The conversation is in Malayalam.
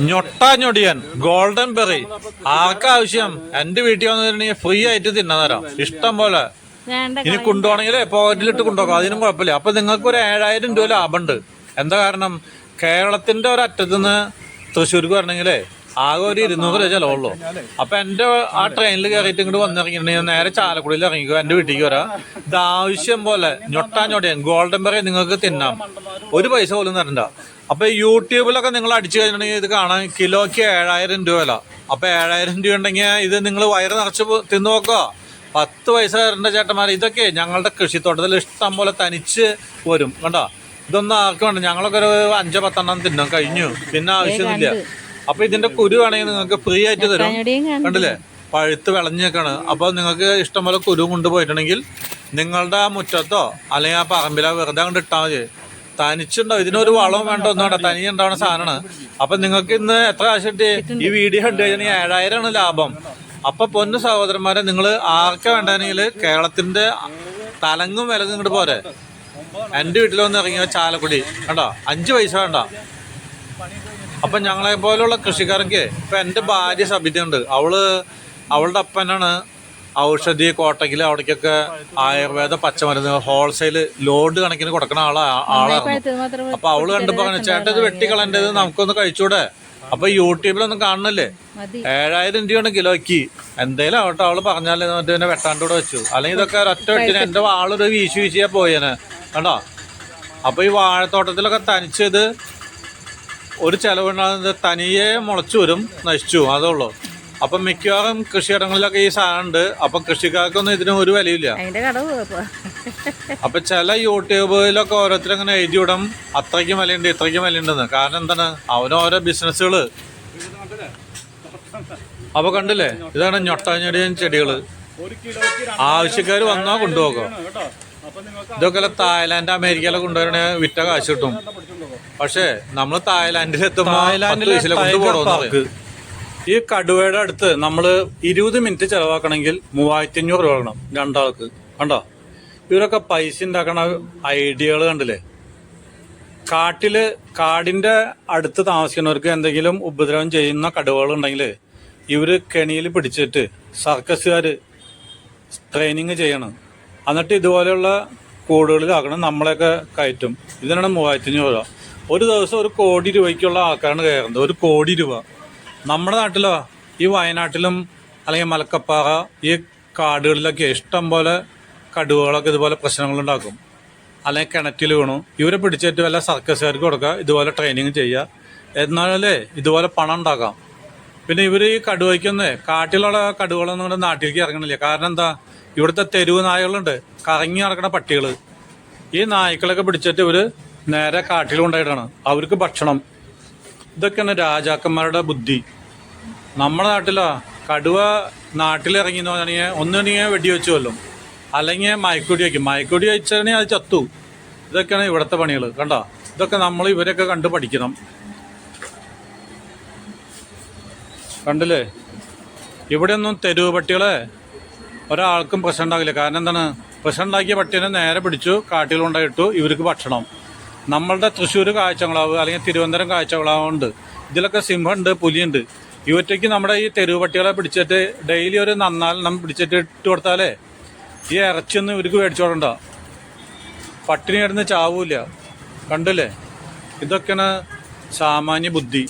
ഞൊട്ടാഞ്ഞൊടിയൻ ഗോൾഡൻ ബെറി ആർക്കാവശ്യം? എന്റെ വീട്ടിൽ വന്നിട്ടുണ്ടെങ്കിൽ ഫ്രീ ആയിട്ട് തിന്നാൻ തരാം ഇഷ്ടം പോലെ. ഇനി കൊണ്ടുപോകണമെങ്കിൽ പോക്കറ്റിലിട്ട് കൊണ്ടുപോകാം. അതിനും കുഴപ്പമില്ല. അപ്പൊ നിങ്ങൾക്ക് ഒരു ഏഴായിരം രൂപ ലാഭമുണ്ട്. എന്താ കാരണം? കേരളത്തിന്റെ ഒരറ്റത്ത് നിന്ന് തൃശ്ശൂർക്ക് വരണമെങ്കിലേ ആകെ ഒരു ഇരുന്നൂറ് രൂപ ചെലവുള്ളൂ. അപ്പൊ എന്റെ ആ ട്രെയിനിൽ കയറിയിട്ട് ഇങ്ങോട്ട് വന്നിറങ്ങിയിട്ടുണ്ടെങ്കിൽ നേരെ ചാലക്കുടിയിൽ ഇറങ്ങിക്കോ. എന്റെ വീട്ടിലേക്ക് വരാം. ഇത് ആവശ്യം പോലെ. ഞൊട്ടാഞ്ഞൊടിയൻ ഗോൾഡൻ ബെറി നിങ്ങൾക്ക് തിന്നാം. ഒരു പൈസ പോലും തരണ്ട. അപ്പൊ യൂട്യൂബിലൊക്കെ നിങ്ങൾ അടിച്ചു കഴിഞ്ഞിട്ടുണ്ടെങ്കിൽ ഇത് കാണാൻ കിലോയ്ക്ക് ഏഴായിരം രൂപ വില. അപ്പൊ ഏഴായിരം രൂപ ഉണ്ടെങ്കിൽ ഇത് നിങ്ങൾ വയറ് നിറച്ച് തിന്ന് നോക്കുക. പത്ത് പൈസ തരേണ്ട ചേട്ടന്മാർ ഇതൊക്കെ ഞങ്ങളുടെ കൃഷിത്തോട്ടത്തിൽ ഇഷ്ടം പോലെ തനിച്ച് വരും. കണ്ടോ? ഇതൊന്നും ആർക്കും വേണ്ട. ഞങ്ങളൊക്കെ ഒരു അഞ്ചോ പത്തെണ്ണം തിന്നും. കഴിഞ്ഞു. പിന്നെ ആവശ്യമൊന്നുമില്ല. അപ്പൊ ഇതിന്റെ കുരു വേണമെങ്കിൽ നിങ്ങൾക്ക് ഫ്രീ ആയിട്ട് തരും. കണ്ടില്ലേ? പഴുത്ത് വിളഞ്ഞേക്കാണ്. അപ്പൊ നിങ്ങൾക്ക് ഇഷ്ടം പോലെ കുരു കൊണ്ടുപോയിട്ടുണ്ടെങ്കിൽ നിങ്ങളുടെ ആ മുറ്റത്തോ അല്ലെങ്കിൽ ആ പറമ്പിലോ വെറുതെ കൊണ്ട് ഇട്ടാൽ മതി. തനിച്ചുണ്ടാവും. ഇതിനൊരു വളവും വേണ്ട ഒന്നും വേണ്ട. തനി ഉണ്ടാവുന്ന സാധനമാണ്. അപ്പൊ നിങ്ങൾക്ക് ഇന്ന് എത്ര കാശ് കിട്ടി? ഈ വീഡിയോ കണ്ടു കഴിഞ്ഞാൽ ഏഴായിരമാണ് ലാഭം. അപ്പൊ പൊന്നു സഹോദരന്മാരെ നിങ്ങൾ ആർക്കെ വേണ്ടെങ്കിൽ കേരളത്തിന്റെ തലങ്ങും വിലങ്ങും ഇങ്ങോട്ട് പോരെ. എന്റെ വീട്ടിൽ വന്ന് ഇറങ്ങിയ ചാലക്കുടി. കണ്ടോ? അഞ്ച് പൈസ വേണ്ട. അപ്പൊ ഞങ്ങളെ പോലുള്ള കൃഷിക്കാർക്ക് ഇപ്പൊ എന്റെ ഭാര്യ സബിതയുണ്ട്. അവൾ അവളുടെ അപ്പനാണ് ഔഷധി കോട്ടയ്ക്കിൽ അവിടേക്കൊക്കെ ആയുർവേദ പച്ചമരുന്ന് ഹോൾസെയിൽ ലോഡ് കണക്കിന് കൊടുക്കണ ആളാ ആളാണ് അപ്പൊ അവൾ കണ്ടപ്പോ ചേട്ടൻ ചേട്ടാ ഇത് വെട്ടിക്കളേണ്ടത് നമുക്കൊന്ന് കഴിച്ചൂടെ? അപ്പൊ യൂട്യൂബിലൊന്നും കാണുന്നില്ലേ? മതി. ഏഴായിരം രൂപയാണ് കിലോയ്ക്ക്. എന്തേലും ആവട്ടെ അവൾ പറഞ്ഞാലേ എന്നിട്ട് പിന്നെ വെട്ടാണ്ടൂടെ വെച്ചു. അല്ലെങ്കിൽ ഇതൊക്കെ ഒരൊറ്റ വെട്ടിന് എന്റെ വാളൊരു വീശു വീശിയാ പോയേനെ. കണ്ടോ? അപ്പൊ ഈ വാഴത്തോട്ടത്തിലൊക്കെ തനിച്ചത് ഒരു ചെലവുണ്ടാകുന്നത് തനിയെ മുളച്ചു വരും നശിച്ചു പോകും അതേ ഉള്ളൂ. അപ്പൊ മിക്കവാറും കൃഷിയിടങ്ങളിലൊക്കെ ഈ സാധനം ഉണ്ട്. അപ്പൊ കൃഷിക്കാർക്കൊന്നും ഇതിന് ഒരു വിലയില്ല. അതിന്റെ കടവ് ഇപ്പൊ. അപ്പൊ ചില യൂട്യൂബിലൊക്കെ ഓരോരുത്തരും ഇങ്ങനെ എഴുതി വിടും അത്രയ്ക്കും വിലയുണ്ട് ഇത്രയ്ക്കും വിലയുണ്ടെന്ന് കാരണം എന്താണ്? അവന് ഓരോ ബിസിനസ്സുകൾ. അപ്പൊ കണ്ടില്ലേ? ഇതാണ് ഞൊട്ടാഞ്ഞടിയൻ ചെടികൾ. ആവശ്യക്കാർ വന്നാ കൊണ്ടുപോകോ. ഇതൊക്കെ തായ്ലാന്റ് അമേരിക്കയിലൊക്കെ കൊണ്ടുവരണേ വിറ്റ കാശ് കിട്ടും. പക്ഷേ നമ്മൾ തായ്ലാന്റിൽ എത്തുമ്പോ കൊണ്ടുപോകണമെന്ന് ഈ കടുവയുടെ അടുത്ത് നമ്മൾ ഇരുപത് മിനിറ്റ് ചെലവാക്കണമെങ്കിൽ മൂവായിരത്തി അഞ്ഞൂറ് രൂപ വേണം രണ്ടാൾക്ക്. കണ്ടോ? ഇവരൊക്കെ പൈസ ഉണ്ടാക്കണ ഐഡിയകൾ കണ്ടില്ലേ? കാട്ടിൽ കാടിന്റെ അടുത്ത് താമസിക്കുന്നവർക്ക് എന്തെങ്കിലും ഉപദ്രവം ചെയ്യുന്ന കടുവകൾ ഉണ്ടെങ്കിൽ ഇവർ കെണിയിൽ പിടിച്ചിട്ട് സർക്കസുകാർ ട്രെയിനിങ് ചെയ്യണം. എന്നിട്ട് ഇതുപോലെയുള്ള കൂടുകളിലാക്കണം നമ്മളെയൊക്കെ കയറ്റും. ഇതിനാണ് മൂവായിരത്തി അഞ്ഞൂറ് രൂപ. ഒരു ദിവസം ഒരു കോടി രൂപയ്ക്കുള്ള ആൾക്കാരാണ് കയറുന്നത്. ഒരു കോടി രൂപ. നമ്മുടെ നാട്ടിലോ ഈ വയനാട്ടിലും അല്ലെങ്കിൽ മലക്കപ്പാറ ഈ കാടുകളിലൊക്കെ ഇഷ്ടം പോലെ കടുവകളൊക്കെ ഇതുപോലെ പ്രശ്നങ്ങളുണ്ടാക്കും. അല്ലെങ്കിൽ കിണറ്റിൽ വീണു. ഇവരെ പിടിച്ചിട്ട് വല്ല സർക്കസുകാർക്ക് കൊടുക്കുക ഇതുപോലെ ട്രെയിനിങ് ചെയ്യുക. എന്നാലേ ഇതുപോലെ പണം ഉണ്ടാക്കാം. പിന്നെ ഇവർ ഈ കടുവയ്ക്കൊന്നേ കാട്ടിലുള്ള കടുവകളൊന്നും ഇവിടെ നാട്ടിലേക്ക് ഇറങ്ങണില്ല. കാരണം എന്താ? ഇവിടുത്തെ തെരുവ് നായകളുണ്ട്. കറങ്ങി നടക്കുന്ന പട്ടികൾ ഈ നായ്ക്കളൊക്കെ പിടിച്ചിട്ട് ഇവർ നേരെ കാട്ടിൽ കൊണ്ടായിട്ടാണ് അവർക്ക് ഭക്ഷണം. ഇതൊക്കെയാണ് രാജാക്കന്മാരുടെ ബുദ്ധി. നമ്മുടെ നാട്ടിലാ കടുവ നാട്ടിലിറങ്ങി എന്ന് പറഞ്ഞാൽ ഒന്നുണ്ടെങ്കിൽ വെടിവെച്ച് കൊല്ലും അല്ലെങ്കിൽ മയക്കുടി വയ്ക്കും. മയക്കുടി വെച്ചാണെങ്കിൽ അത് ചത്തു. ഇതൊക്കെയാണ് ഇവിടുത്തെ പണികൾ കണ്ടോ? ഇതൊക്കെ നമ്മൾ ഇവരൊക്കെ കണ്ട് പഠിക്കണം. കണ്ടില്ലേ? ഇവിടെയൊന്നും തെരുവ് പട്ടികളെ ഒരാൾക്കും പ്രശ്നം ഉണ്ടാകില്ല. കാരണം എന്താണ്? പ്രശ്നം ഉണ്ടാക്കിയ പട്ടീനെ നേരെ പിടിച്ചു കാട്ടിൽ കൊണ്ടായിട്ടു ഇവർക്ക് ഭക്ഷണം. നമ്മളുടെ തൃശ്ശൂർ കാഴ്ചകളാവ് അല്ലെങ്കിൽ തിരുവനന്തപുരം കാഴ്ചകളാവുണ്ട്. ഇതിലൊക്കെ സിംഹമുണ്ട് പുലിയുണ്ട്. ഇവറ്റയ്ക്ക് നമ്മുടെ ഈ തെരുവ് പട്ടികളെ പിടിച്ചിട്ട് ഡെയിലി ഒരു നന്നാലെണ്ണം പിടിച്ചിട്ട് ഇട്ട് കൊടുത്താലേ ഈ ഇറച്ചിയൊന്നും ഇവർക്ക് മേടിച്ചോടണ്ട. പട്ടിണി കിടന്ന് ചാവൂല കണ്ടില്ലേ? ഇതൊക്കെയാണ് സാമാന്യ ബുദ്ധി.